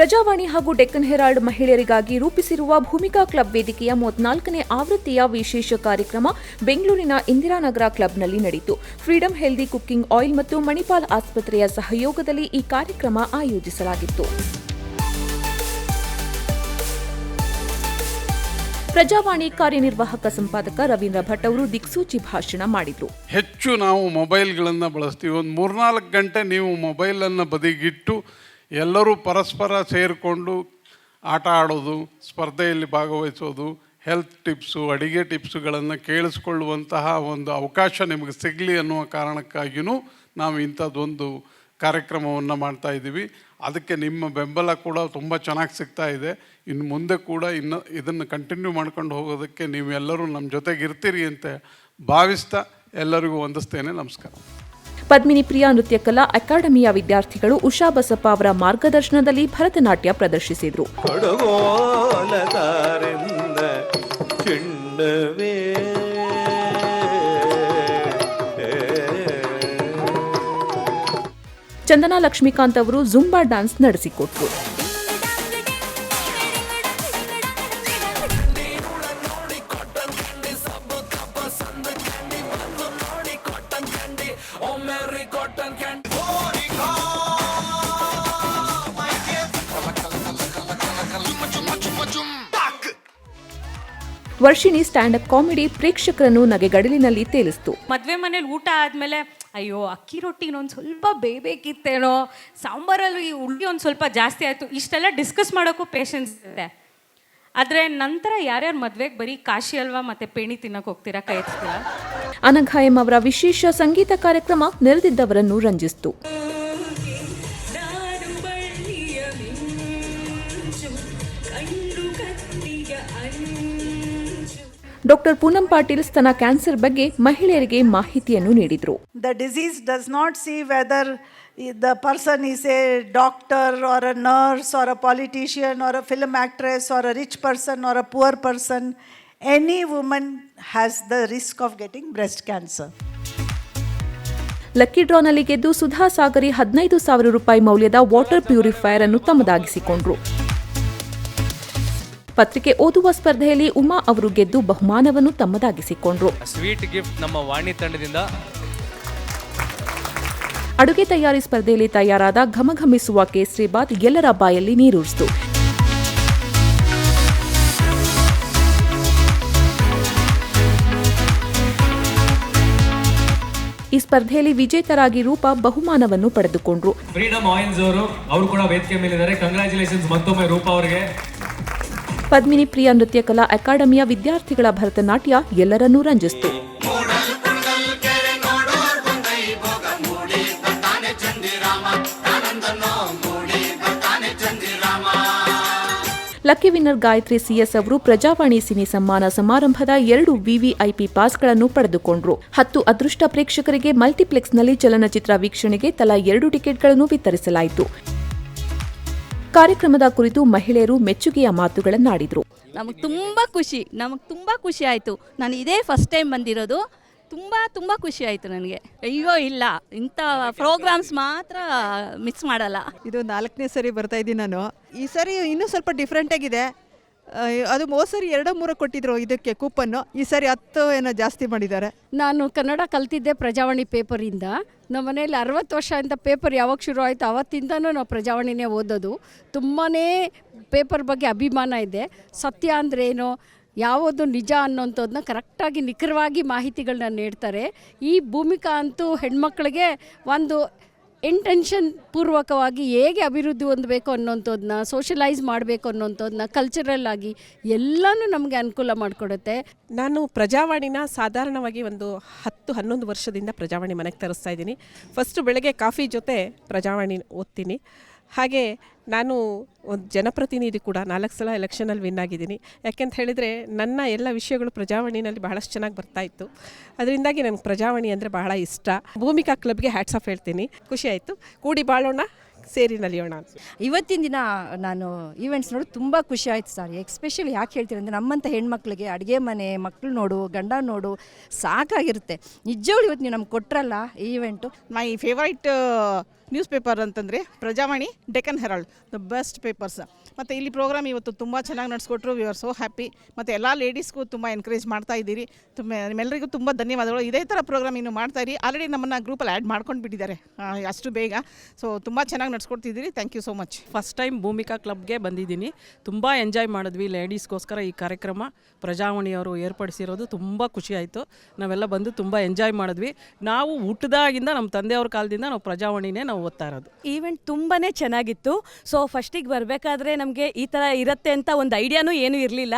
ಪ್ರಜಾವಾಣಿ ಹಾಗೂ ಡೆಕ್ಕನ್ ಹೆರಾಲ್ಡ್ ಮಹಿಳೆಯರಿಗಾಗಿ ರೂಪಿಸಿರುವ ಭೂಮಿಕಾ ಕ್ಲಬ್ ವೇದಿಕೆಯ ಮೂವತ್ನಾಲ್ಕನೇ ಆವೃತ್ತಿಯ ವಿಶೇಷ ಕಾರ್ಯಕ್ರಮ ಬೆಂಗಳೂರಿನ ಇಂದಿರಾನಗರ ಕ್ಲಬ್ನಲ್ಲಿ ನಡೆಯಿತು. ಫ್ರೀಡಂ ಹೆಲ್ದಿ ಕುಕ್ಕಿಂಗ್ ಆಯಿಲ್ ಮತ್ತು ಮಣಿಪಾಲ್ ಆಸ್ಪತ್ರೆಯ ಸಹಯೋಗದಲ್ಲಿ ಈ ಕಾರ್ಯಕ್ರಮ ಆಯೋಜಿಸಲಾಗಿತ್ತು. ಪ್ರಜಾವಾಣಿ ಕಾರ್ಯನಿರ್ವಾಹಕ ಸಂಪಾದಕ ರವೀಂದ್ರ ಭಟ್ ಅವರು ದಿಕ್ಸೂಚಿ ಭಾಷಣ ಮಾಡಿದ್ರು. ಹೆಚ್ಚು ನಾವು ಮೊಬೈಲ್ಗಳನ್ನು ಬಳಸ್ತೀವಿ. ಒಂದು ಮೂರ್ನಾಲ್ಕು ಗಂಟೆ ನೀವು ಮೊಬೈಲನ್ನು ಬದಿಗಿಟ್ಟು ಎಲ್ಲರೂ ಪರಸ್ಪರ ಸೇರಿಕೊಂಡು ಆಟ ಆಡೋದು, ಸ್ಪರ್ಧೆಯಲ್ಲಿ ಭಾಗವಹಿಸೋದು ಹೆಲ್ತ್ ಟಿಪ್ಸು ಅಡಿಗೆ ಟಿಪ್ಸುಗಳನ್ನು ಕೇಳಿಸ್ಕೊಳ್ಳುವಂತಹ ಒಂದು ಅವಕಾಶ ನಿಮಗೆ ಸಿಗಲಿ ಅನ್ನುವ ಕಾರಣಕ್ಕಾಗಿಯೂ ನಾವು ಇಂಥದ್ದೊಂದು ಕಾರ್ಯಕ್ರಮವನ್ನು ಮಾಡ್ತಾ ಇದ್ದೀವಿ. ಅದಕ್ಕೆ ನಿಮ್ಮ ಬೆಂಬಲ ಕೂಡ ತುಂಬ ಚೆನ್ನಾಗಿ ಸಿಗ್ತಾ ಇದೆ. ಇನ್ನು ಮುಂದೆ ಕೂಡ ಇನ್ನು ಇದನ್ನು ಕಂಟಿನ್ಯೂ ಮಾಡ್ಕೊಂಡು ಹೋಗೋದಕ್ಕೆ ನೀವೆಲ್ಲರೂ ನಮ್ಮ ಜೊತೆಗೆ ಇರ್ತೀರಿ ಅಂತ ಭಾವಿಸ್ತಾ ಎಲ್ಲರಿಗೂ ವಂದಿಸ್ತೇನೆ. ನಮಸ್ಕಾರ. ಪದ್ಮಿನಿ ಪ್ರಿಯಾ ನೃತ್ಯ ಕಲಾ ಅಕಾಡೆಮಿಯ ವಿದ್ಯಾರ್ಥಿಗಳು ಉಷಾ ಬಸಪ್ಪ ಅವರ ಮಾರ್ಗದರ್ಶನದಲ್ಲಿ ಭರತನಾಟ್ಯ ಪ್ರದರ್ಶಿಸಿದರು. ಚಂದನಾ ಲಕ್ಷ್ಮೀಕಾಂತ್ ಅವರು ಜುಂಬಾ ಡ್ಯಾನ್ಸ್ ನಡೆಸಿಕೊಟ್ರು. ವರ್ಷಿಣಿ ಸ್ಟ್ಯಾಂಡ್ ಅಪ್ ಕಾಮಿಡಿ ಪ್ರೇಕ್ಷಕರನ್ನು ನಗೆಗಡಲಿನಲ್ಲಿ ತೇಲಿಸ್ತು. ಮದುವೆ ಮನೇಲಿ ಊಟ ಆದಮೇಲೆ ಅಯ್ಯೋ ಅಕ್ಕಿ ರೊಟ್ಟಿ ಇನ್ನೊಂದು ಸ್ವಲ್ಪ ಬೇಯಬೇಕಿತ್ತೇನೋ ಸಾಂಬಾರಲ್ಲಿ ಈ ಉಳ್ಳಿ ಒಂದು ಸ್ವಲ್ಪ ಜಾಸ್ತಿ ಆಯಿತು ಇಷ್ಟೆಲ್ಲ ಡಿಸ್ಕಸ್ ಮಾಡೋಕ್ಕೂ ಪೇಷನ್ಸ್ ಇದೆ. ಆದರೆ ನಂತರ ಯಾರ್ಯಾರು ಮದುವೆಗೆ ಬರೀ ಕಾಶಿ ಅಲ್ವಾ ಮತ್ತೆ ಪೇಣಿ ತಿನ್ನಕ್ಕೆ ಹೋಗ್ತೀರಾ ಕೈ ಎತ್ತೀರಾ? ಅನಘಾಯಂ ಅವರ ವಿಶೇಷ ಸಂಗೀತ ಕಾರ್ಯಕ್ರಮ ನೆರೆದಿದ್ದವರನ್ನು ರಂಜಿಸಿತು. ಡಾಕ್ಟರ್ ಪೂನಂ ಪಾಟೀಲ್ ಸ್ತನ ಕ್ಯಾನ್ಸರ್ ಬಗ್ಗೆ ಮಹಿಳೆಯರಿಗೆ ಮಾಹಿತಿಯನ್ನು ನೀಡಿದರು. The disease does not see whether the person is a doctor or a nurse or a politician or a film actress or a rich person or a poor person any woman has the risk of getting breast cancer lucky ಡ್ರಾನಲ್ಲಿ ಗೆದ್ದು ಸುಧಾ ಸಾಗರಿ ಹದಿನೈದು ಸಾವಿರ ರೂಪಾಯಿ ಮೌಲ್ಯದ water purifier ಅನ್ನು ತಮ್ಮದಾಗಿಸಿಕೊಂಡರು. ಪತ್ರಿಕೆ ಓದುವ ಸ್ಪರ್ಧೆಯಲ್ಲಿ ಉಮಾ ಅವರು ಗೆದ್ದು ಬಹುಮಾನವನ್ನು ತಮ್ಮದಾಗಿಸಿಕೊಂಡ್ರು. ಸ್ವೀಟ್ ಗಿಫ್ಟ್ ನಮ್ಮ ವಾಣಿ ತಂಡದಿಂದ. ಅಡುಗೆ ತಯಾರಿ ಸ್ಪರ್ಧೆಯಲ್ಲಿ ತಯಾರಾದ ಘಮಘಮಿಸುವ ಕೇಸರಿ ಬಾತ್ ಎಲ್ಲರ ಬಾಯಲ್ಲಿ ನೀರೂರಿಸಿತು. ಈ ಸ್ಪರ್ಧೆಯಲ್ಲಿ ವಿಜೇತರಾಗಿ ರೂಪ ಬಹುಮಾನವನ್ನು ಪಡೆದುಕೊಂಡ್ರು. ಫ್ರೀಡಮ್ ಆಯಿನ್ಸ್ ಅವರು ಅವರು ಕೂಡ ವೇದಿಕೆ ಮೇಲಿದ್ದಾರೆ. ಕಂಗ್ರಾಚುಲೇಷನ್ಸ್ ಮತ್ತೊಮ್ಮೆ ರೂಪ ಅವರಿಗೆ. ಪದ್ಮಿನಿ ಪ್ರಿಯ ನೃತ್ಯ ಕಲಾ ಅಕಾಡೆಮಿಯ ವಿದ್ಯಾರ್ಥಿಗಳ ಭರತನಾಟ್ಯ ಎಲ್ಲರನ್ನೂ ರಂಜಿಸಿತು. ಲಕ್ಕಿ ವಿನ್ನರ್ ಗಾಯತ್ರಿ ಸಿಎಸ್ ಅವರು ಪ್ರಜಾವಾಣಿ ಸಿನಿ ಸಮ್ಮಾನ ಸಮಾರಂಭದ ಎರಡು ವಿವಿಐಪಿ ಪಾಸ್ಗಳನ್ನು ಪಡೆದುಕೊಂಡರು. ಹತ್ತು ಅದೃಷ್ಟ ಪ್ರೇಕ್ಷಕರಿಗೆ ಮಲ್ಟಿಪ್ಲೆಕ್ಸ್ನಲ್ಲಿ ಚಲನಚಿತ್ರ ವೀಕ್ಷಣೆಗೆ ತಲಾ ಎರಡು ಟಿಕೆಟ್ಗಳನ್ನು ವಿತರಿಸಲಾಯಿತು. ಕಾರ್ಯಕ್ರಮದ ಕುರಿತು ಮಹಿಳೆಯರು ಮೆಚ್ಚುಗೆಯ ಮಾತುಗಳನ್ನಾಡಿದರು. ನಮಗೆ ತುಂಬ ಖುಷಿ ನಮಗೆ ತುಂಬ ಖುಷಿ ಆಯಿತು. ನಾನು ಇದೇ ಫಸ್ಟ್ ಟೈಮ್ ಬಂದಿರೋದು. ತುಂಬ ತುಂಬ ಖುಷಿ ಆಯಿತು ನನಗೆ. ಅಯ್ಯೋ ಇಲ್ಲ. ಇಂಥ ಪ್ರೋಗ್ರಾಮ್ಸ್ ಮಾತ್ರ ಮಿಸ್ ಮಾಡಲ್ಲ. ಇದು ನಾಲ್ಕನೇ ಸರಿ ಬರ್ತಾ ಇದ್ದೀನಿ ನಾನು. ಈ ಸರಿ ಇನ್ನೂ ಸ್ವಲ್ಪ ಡಿಫ್ರೆಂಟ್ ಆಗಿದೆ. ಆ, ಅದು ಮೋಸರಿ ಎರಡು ಮೂರು ಕೊಟ್ಟಿದ್ರು ಇದಕ್ಕೆ ಕೂಪನ್ನು. ಈ ಸರಿ ಹತ್ತು ಏನೋ ಜಾಸ್ತಿ ಮಾಡಿದ್ದಾರೆ. ನಾನು ಕನ್ನಡ ಕಲ್ತಿದ್ದೆ ಪ್ರಜಾವಾಣಿ ಪೇಪರಿಂದ. ನಮ್ಮ ಮನೇಲಿ ಅರವತ್ತು ವರ್ಷದಿಂದ ಪೇಪರ್ ಯಾವಾಗ ಶುರು ಆಯಿತು ಅವತ್ತಿಂದನೂ ನಾವು ಪ್ರಜಾವಾಣಿನೇ ಓದೋದು. ತುಂಬಾ ಪೇಪರ್ ಬಗ್ಗೆ ಅಭಿಮಾನ ಇದೆ. ಸತ್ಯ ಅಂದ್ರೇನು ಯಾವುದು ನಿಜ ಅನ್ನೋಂಥದ್ದನ್ನ ಕರೆಕ್ಟಾಗಿ ನಿಖರವಾಗಿ ಮಾಹಿತಿಗಳನ್ನ ನೀಡ್ತಾರೆ. ಈ ಭೂಮಿಕಾ ಅಂತೂ ಹೆಣ್ಮಕ್ಳಿಗೆ ಒಂದು ಇಂಟೆನ್ಷನ್ ಪೂರ್ವಕವಾಗಿ ಹೇಗೆ ಅಭಿವೃದ್ಧಿ ಹೊಂದಬೇಕು ಅನ್ನೋಂಥದ್ದನ್ನ ಸೋಷಲೈಸ್ ಮಾಡಬೇಕು ಅನ್ನೋಂಥದ್ದನ್ನ ಕಲ್ಚರಲ್ ಆಗಿ ಎಲ್ಲನೂ ನಮಗೆ ಅನುಕೂಲ ಮಾಡಿಕೊಡುತ್ತೆ. ನಾನು ಪ್ರಜಾವಾಣಿನ ಸಾಧಾರಣವಾಗಿ ಒಂದು ಹತ್ತು, ಹನ್ನೊಂದು ವರ್ಷದಿಂದ ಪ್ರಜಾವಾಣಿ ಮನೆಗೆ ತರಿಸ್ತಾ ಇದ್ದೀನಿ. ಫಸ್ಟು ಬೆಳಗ್ಗೆ ಕಾಫಿ ಜೊತೆ ಪ್ರಜಾವಾಣಿ ಓದ್ತೀನಿ. ಹಾಗೆ ನಾನು ಒಂದು ಜನಪ್ರತಿನಿಧಿ ಕೂಡ ನಾಲ್ಕು ಸಲ ಎಲೆಕ್ಷನಲ್ಲಿ ವಿನ್ ಆಗಿದ್ದೀನಿ. ಯಾಕೆಂತ ಹೇಳಿದರೆ ನನ್ನ ಎಲ್ಲ ವಿಷಯಗಳು ಪ್ರಜಾವಾಣಿನಲ್ಲಿ ಬಹಳಷ್ಟು ಚೆನ್ನಾಗಿ ಬರ್ತಾ ಇತ್ತು. ಅದರಿಂದಾಗಿ ನನಗೆ ಪ್ರಜಾವಾಣಿ ಅಂದರೆ ಬಹಳ ಇಷ್ಟ. ಭೂಮಿಕಾ ಕ್ಲಬ್ಗೆ ಹ್ಯಾಟ್ಸ್ ಆಫ್ ಹೇಳ್ತೀನಿ. ಖುಷಿ ಆಯಿತು. ಕೂಡಿ ಬಾಳೋಣ ಸೇರಿ ನಲಿಯೋಣ ಅಂತ. ಇವತ್ತಿನ ದಿನ ನಾನು ಈವೆಂಟ್ಸ್ ನೋಡಿ ತುಂಬ ಖುಷಿ ಆಯಿತು ಸರ್. ಎಕ್ಸ್ಪೆಷಲಿ ಯಾಕೆ ಹೇಳ್ತೀರಿ ಅಂದರೆ ನಮ್ಮಂಥ ಹೆಣ್ಮಕ್ಳಿಗೆ ಅಡುಗೆ ಮನೆ ಮಕ್ಕಳು ನೋಡು ಗಂಡ ನೋಡು ಸಾಕಾಗಿರುತ್ತೆ. ನಿಜವಾಗ್ಲೂ ಇವತ್ತು ನೀವು ನಮ್ಗೆ ಕೊಟ್ರಲ್ಲ ಈ event my favourite news paper ಅಂತಂದರೆ Prajavani Deccan Herald the best papers ಮತ್ತು ಇಲ್ಲಿ ಪ್ರೋಗ್ರಾಮ್ ಇವತ್ತು ತುಂಬ ಚೆನ್ನಾಗಿ ನಡೆಸ್ಕೊಟ್ರು ವಿ ಆರ್ ಸೋ ಹ್ಯಾಪಿ ಮತ್ತು ಎಲ್ಲ ಲೇಡೀಸ್ಗೂ ತುಂಬ ಎನ್ಕರೇಜ್ ಮಾಡ್ತಾ ಇದ್ದೀರಿ. ತುಂಬ ನಿಮ್ಮೆಲ್ಲರಿಗೂ ತುಂಬ ಧನ್ಯವಾದಗಳು. ಇದೇ ಥರ ಪ್ರೋಗ್ರಾಮ್ ಇನ್ನು ಮಾಡ್ತಾ ಇರಿ. ಆಲ್ರೆಡಿ ನಮ್ಮನ್ನು ಗ್ರೂಪಲ್ಲಿ ಆ್ಯಡ್ ಮಾಡ್ಕೊಂಡು ಬಿಟ್ಟಿದ್ದಾರೆ. ಅಷ್ಟು ಬೇಗ. ಸೊ ತುಂಬ ಚೆನ್ನಾಗಿ ನಡ್ಸ್ಕೊಡ್ತಿದ್ದೀರಿ. Thank you so much first time Bhoomika ಕ್ಲಬ್ಗೆ ಬಂದಿದ್ದೀನಿ. ತುಂಬ ಎಂಜಾಯ್ ಮಾಡಿದ್ವಿ ಲೇಡೀಸ್ಗೋಸ್ಕರ ಈ ಕಾರ್ಯಕ್ರಮ. ಪ್ರಜಾವಾಣಿಯವರು ಏರ್ಪಡಿಸಿರೋದು ತುಂಬ ಖುಷಿ ಆಯಿತು. ನಾವೆಲ್ಲ ಬಂದು ತುಂಬ ಎಂಜಾಯ್ ಮಾಡಿದ್ವಿ. ನಾವು ಹುಟ್ಟಿದಾಗಿಂದ ನಮ್ಮ ತಂದೆಯವ್ರ ಕಾಲದಿಂದ ನಾವು ಪ್ರಜಾವಾಣಿನೇ ನಾವು ಓದ್ತಾ ಇರೋದು. ಈವೆಂಟ್ ತುಂಬಾ ಚೆನ್ನಾಗಿತ್ತು. ಸೊ ಫಸ್ಟಿಗೆ ಬರಬೇಕಾದ್ರೆ ನಮಗೆ ಈ ಥರ ಇರುತ್ತೆ ಅಂತ ಒಂದು ಐಡಿಯಾನೂ ಏನೂ ಇರಲಿಲ್ಲ.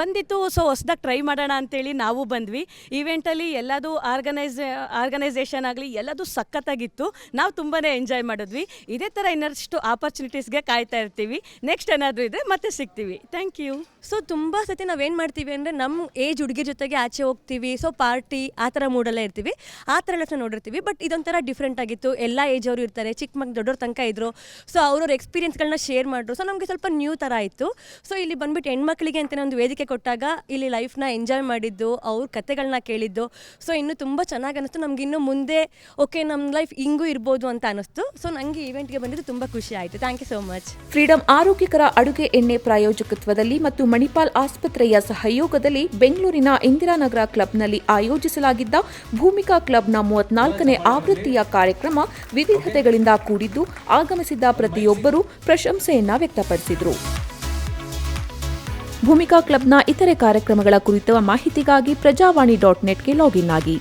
ಬಂದಿತ್ತು ಸೊ ಹೊಸ್ದಾಗಿ ಟ್ರೈ ಮಾಡೋಣ ಅಂತೇಳಿ ನಾವು ಬಂದ್ವಿ. ಈವೆಂಟಲ್ಲಿ ಎಲ್ಲದು ಆರ್ಗನೈಸ್ ಆರ್ಗನೈಸೇಷನ್ ಆಗಲಿ ಎಲ್ಲದೂ ಸಖತ್ತಾಗಿತ್ತು. ನಾವು ತುಂಬಾ ಎಂಜಾಯ್ ಮಾಡಿದ್ವಿ. ಇದೇ ಥರ ಇನ್ನಷ್ಟು ಆಪರ್ಚುನಿಟೀಸ್ಗೆ ಕಾಯ್ತಾ ಇರ್ತೀವಿ. ನೆಕ್ಸ್ಟ್ ಏನಾದರೂ ಇದ್ದರೆ ಮತ್ತೆ ಸಿಗ್ತೀವಿ. ಥ್ಯಾಂಕ್ ಯು ಸೊ ತುಂಬ ಸತಿ ನಾವೇನು ಮಾಡ್ತೀವಿ ಅಂದರೆ ನಮ್ಮ ಏಜ್ ಹುಡುಗಿ ಜೊತೆಗೆ ಆಚೆ ಹೋಗ್ತೀವಿ. ಸೊ ಪಾರ್ಟಿ ಆ ಥರ ಮೂಡಲ್ಲೇ ಇರ್ತೀವಿ. ಆ ಥರ ಎಲ್ಲ ನೋಡಿರ್ತೀವಿ. ಬಟ್ ಇದೊಂಥರ ಡಿಫ್ರೆಂಟ್ ಆಗಿತ್ತು. ಎಲ್ಲ ಏಜ್ ಅವರು ಇರ್ತಾರೆ. ಚಿಕ್ಕ ಮಕ್ಳು ದೊಡ್ಡವ್ರ ತನಕ ಇದ್ರು. ಸೊ ಅವ್ರವ್ರ ಎಕ್ಸ್ಪೀರಿಯನ್ಸ್ಗಳನ್ನ ಶೇರ್ ಮಾಡಿದ್ರು ಸೊ ನಮಗೆ ಸ್ವಲ್ಪ ನ್ಯೂ ಥರ ಇತ್ತು ಸೊ ಇಲ್ಲಿ ಬಂದ್ಬಿಟ್ಟು ಹೆಣ್ಮಕ್ಳಿಗೆ ಅಂತಲೇ ಒಂದು ವೇದಿಕೆ ಕೊಟ್ಟಾಗ ಇಲ್ಲಿ ಲೈಫ್ನ ಎಂಜಾಯ್ ಮಾಡಿದ್ದು, ಅವ್ರ ಕತೆಗಳನ್ನ ಕೇಳಿದ್ದು. ಸೊ ಇನ್ನೂ ತುಂಬ ಚೆನ್ನಾಗಿ ಅನ್ನಿಸ್ತು. ನಮ್ಗೆ ಇನ್ನು ಮುಂದೆ ಓಕೆ ನಮ್ಮ ಲೈಫ್ ಹಿಂಗೂ ಇರ್ಬೋದು ಅಂತ ಅನ್ನಿಸ್ತು. ಸೊ ನನಗೆ ಈವೆಂಟ್ಗೆ ಬಂದಿದ್ದು ತುಂಬ ಖುಷಿ ಆಯಿತು. Thank you so much Freedom ಆರೋಗ್ಯಕರ ಅಡುಗೆ ಎಣ್ಣೆ ಪ್ರಾಯೋಜಕತ್ವದಲ್ಲಿ ಮತ್ತು ಮಣಿಪಾಲ್ ಆಸ್ಪತ್ರೆಯ ಸಹಯೋಗದಲ್ಲಿ ಬೆಂಗಳೂರಿನ ಇಂದಿರಾನಗರ ಕ್ಲಬ್ನಲ್ಲಿ ಆಯೋಜಿಸಲಾಗಿದ್ದ ಭೂಮಿಕಾ ಕ್ಲಬ್ನ ಮೂವತ್ನಾಲ್ಕನೇ ಆವೃತ್ತಿಯ ಕಾರ್ಯಕ್ರಮ ವಿವಿಧತೆಗಳಿಂದ ಕೂಡಿದ್ದು ಆಗಮಿಸಿದ್ದ ಪ್ರತಿಯೊಬ್ಬರೂ ಪ್ರಶಂಸೆಯನ್ನ ವ್ಯಕ್ತಪಡಿಸಿದರು. ಭೂಮಿಕಾ ಕ್ಲಬ್ನ ಇತರೆ ಕಾರ್ಯಕ್ರಮಗಳ ಕುರಿತ ಮಾಹಿತಿಗಾಗಿ ಪ್ರಜಾವಾಣಿ ಡಾಟ್ ನೆಟ್ಗೆ ಲಾಗಿನ್ ಆಗಿ.